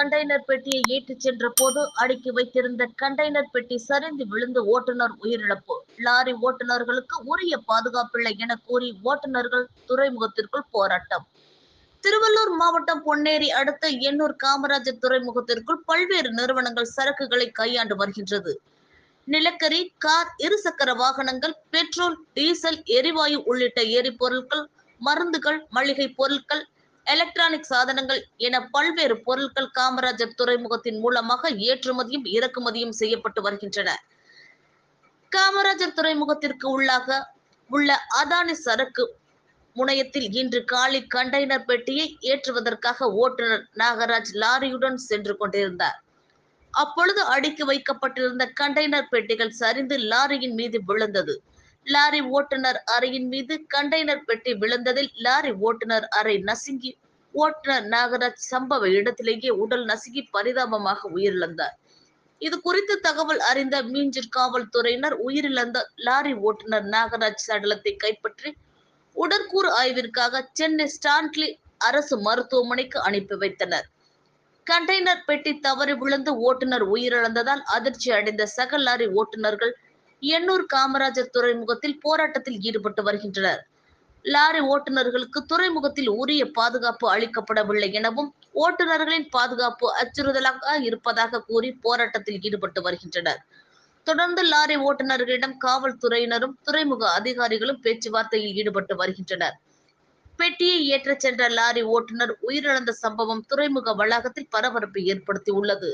Container பெட்டியை ஏற்றிச் சென்ற போது அடுக்கி வைத்திருந்த கண்டெய்னர் பெட்டி சரிந்து விழுந்து ஓட்டுநர் உயிரிழப்பு. லாரி ஓட்டுநர்களுக்கு உரிய பாதுகாப்பில்லை என கூறி ஓட்டுநர்கள் துறைமுகத்திற்குள் போராட்டம். திருவள்ளூர் மாவட்டம் பொன்னேரி அடுத்த எண்ணூர் காமராஜர் துறைமுகத்திற்குள் பல்வேறு நிறுவனங்கள் சரக்குகளை கையாண்டு வருகின்றது. நிலக்கரி கார் இருசக்கர வாகனங்கள் பெட்ரோல் டீசல் எரிவாயு உள்ளிட்ட எரிபொருட்கள் மருந்துகள் மளிகை பொருட்கள் எலக்ட்ரானிக் சாதனங்கள் என பல்வேறு பொருட்கள் காமராஜர் துறைமுகத்தின் மூலமாக ஏற்றுமதியும் இறக்குமதியும் செய்யப்பட்டு வருகின்றன. காமராஜர் துறைமுகத்திற்கு உள்ளாக உள்ள அதானி சரக்கு முனையத்தில் இன்று காலை கண்டெய்னர் பெட்டியை ஏற்றுவதற்காக ஓட்டுநர் நாகராஜ் லாரியுடன் சென்று கொண்டிருந்தார். அப்பொழுது அடுக்கி வைக்கப்பட்டிருந்த கண்டெய்னர் பெட்டிகள் சரிந்து லாரியின் மீது விழுந்தது. லாரி ஓட்டுநர் அறையின் மீது கண்டெய்னர் பெட்டி விழுந்ததில் லாரி ஓட்டுநர் அறை நசுங்கி. ஓட்டுநர் நாகராஜ் சம்பவ இடத்திலேயே உடல் நசுங்கி பரிதாபமாக உயிரிழந்தார். இது குறித்து தகவல் அறிந்த மீஞ்சூர் காவல்துறையினர் உயிரிழந்த லாரி ஓட்டுநர் நாகராஜ் சடலத்தை கைப்பற்றி உடற்கூறு ஆய்விற்காக சென்னை ஸ்டான்லி அரசு மருத்துவமனைக்கு அனுப்பி வைத்தனர். கண்டெய்னர் பெட்டி தவறி விழுந்து ஓட்டுநர் உயிரிழந்ததால் அதிர்ச்சி அடைந்த சக லாரி ஓட்டுநர்கள் எண்ணூர் காமராஜர் துறைமுகத்தில் போராட்டத்தில் ஈடுபட்டு வருகின்றனர். லாரி ஓட்டுநர்களுக்கு துறைமுகத்தில் உரிய பாதுகாப்பு அளிக்கப்படவில்லை எனவும் ஓட்டுநர்களின் பாதுகாப்பு அச்சுறுத்தலாக இருப்பதாக கூறி போராட்டத்தில் ஈடுபட்டு வருகின்றனர். தொடர்ந்து லாரி ஓட்டுநர்களிடம் காவல்துறையினரும் துறைமுக அதிகாரிகளும் பேச்சுவார்த்தையில் ஈடுபட்டு வருகின்றனர். பெட்டியை ஏற்றச் சென்ற லாரி ஓட்டுநர் உயிரிழந்த சம்பவம் துறைமுக வளாகத்தில் பரபரப்பை ஏற்படுத்தியுள்ளது.